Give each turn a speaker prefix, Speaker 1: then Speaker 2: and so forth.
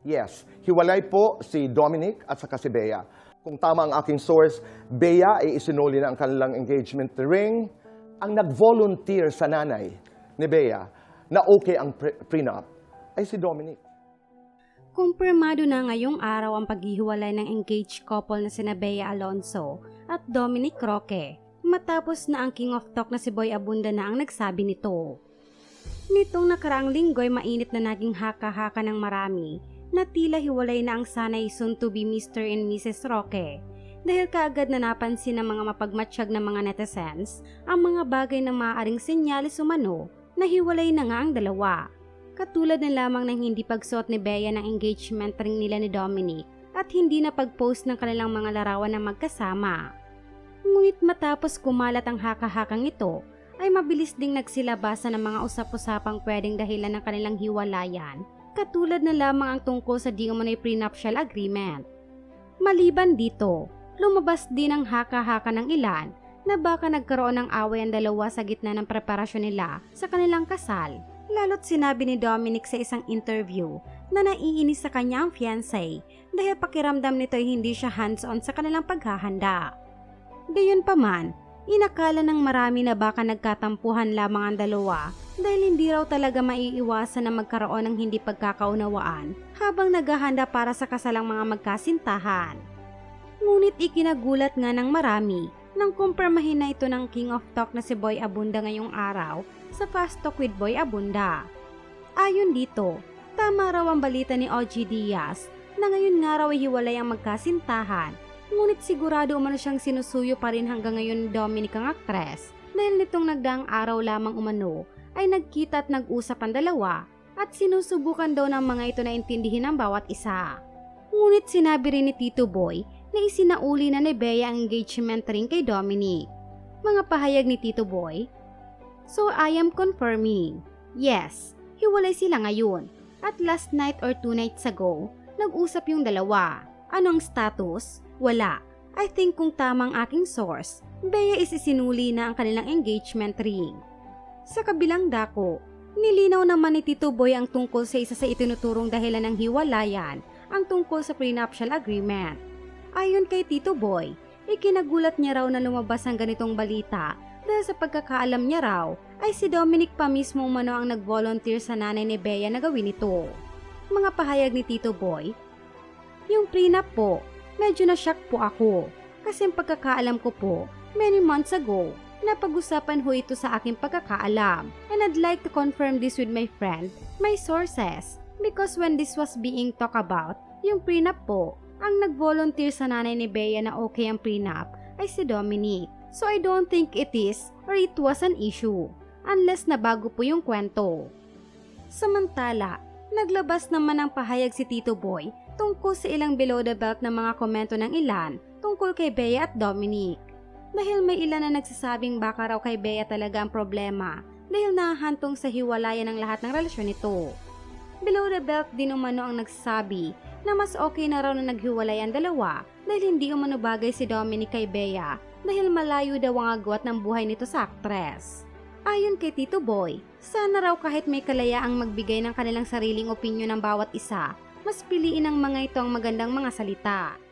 Speaker 1: Yes, hiwalay po si Dominic at saka si Bea. Kung tama ang aking source, Bea ay isinuli na ang kanilang engagement ring. Ang nag-volunteer sa nanay ni Bea na okay ang pre- prenup ay si Dominic.
Speaker 2: Kumpirmado na ngayong araw ang paghihiwalay ng engaged couple na sina Bea Alonso at Dominic Roque matapos na ang King of Talk na si Boy Abunda na ang nagsabi nito. Nitong nakaraang linggo ay mainit na naging haka-haka ng marami na tila hiwalay na ang sanay soon to be Mr. and Mrs. Roque dahil kaagad na napansin ng mga mapagmatsyag na mga netizens ang mga bagay na maaaring senyalis umano na hiwalay na nga ang dalawa. Katulad na lamang ng hindi pagsuot ni Bea ng engagement ring nila ni Dominic at hindi na pag-post ng kanilang mga larawan na magkasama. Ngunit matapos kumalat ang haka-hakang ito, ay mabilis ding nagsilabasan ng mga usap-usapang pwedeng dahilan ng kanilang hiwalayan, katulad na lamang ang tungkol sa di umano'y prenuptial agreement. Maliban dito, lumabas din ang haka-haka ng ilan na baka nagkaroon ng away ang dalawa sa gitna ng preparasyon nila sa kanilang kasal. Lalo't sinabi ni Dominic sa isang interview na naiinis sa kanya ang fiancé dahil pakiramdam nito ay hindi siya hands-on sa kanilang paghahanda. Gayon pa man, inakala ng marami na baka nagkatampuhan lamang ang dalawa dahil hindi raw talaga maiiwasan na magkaroon ng hindi pagkakaunawaan habang naghahanda para sa kasalang mga magkasintahan. Ngunit ikinagulat nga ng marami nang kumpirmahin na ito ng King of Talk na si Boy Abunda ngayong araw sa Fast Talk with Boy Abunda. Ayon dito, tama raw ang balita ni OG Diaz na ngayon nga raw ay hiwalay ang magkasintahan ngunit sigurado umano siyang sinusuyo pa rin hanggang ngayon ni Dominic ang aktres dahil nitong nagdaang araw lamang umano ay nagkita at nag-usap ang dalawa at sinusubukan daw ng mga ito na intindihin ang bawat isa. Ngunit sinabi rin ni Tito Boy na isinauli na ni Bea ang engagement ring kay Dominic. Mga pahayag ni Tito Boy, So I am confirming, yes, hiwalay sila ngayon. At last night or two nights ago, nag-usap yung dalawa. Anong status? Wala. I think kung tamang aking source, Bea is isinuli na ang kanilang engagement ring. Sa kabilang dako, nilinaw naman ni Tito Boy ang tungkol sa isa sa itinuturong dahilan ng hiwalayan, ang tungkol sa prenuptial agreement. Ayon kay Tito Boy, ikinagulat niya raw na lumabas ang ganitong balita dahil sa pagkakaalam niya raw ay si Dominic pa mismo umano ang nag-volunteer sa nanay ni Bea na gawin ito. Mga pahayag ni Tito Boy, Yung prenup po, medyo na-shock po ako kasi ang pagkakaalam ko po, many months ago, napag-usapan ho ito sa aking pagkakaalam and I'd like to confirm this with my friend, my sources, because when this was being talked about, yung prenup po, ang nag-volunteer sa nanay ni Bea na okay ang prenup ay si Dominic. So I don't think it is or it was an issue unless na bago po yung kwento. Samantala, naglabas naman ng pahayag si Tito Boy tungkol sa ilang below the belt na mga komento ng ilan tungkol kay Bea at Dominic. Dahil may ilan na nagsasabing baka raw kay Bea talaga ang problema dahil nahahantong sa hiwalayan ng lahat ng relasyon nito. Below the belt din umano ang nagsasabi na mas okay na raw na naghiwalay ang dalawa dahil hindi umano bagay si Dominic kay Bea dahil malayo daw ang agwat ng buhay nito sa aktres. Ayon kay Tito Boy, sana raw kahit may kalayaang magbigay ng kanilang sariling opinyon ng bawat isa, mas piliin ng mga ito ang magandang mga salita.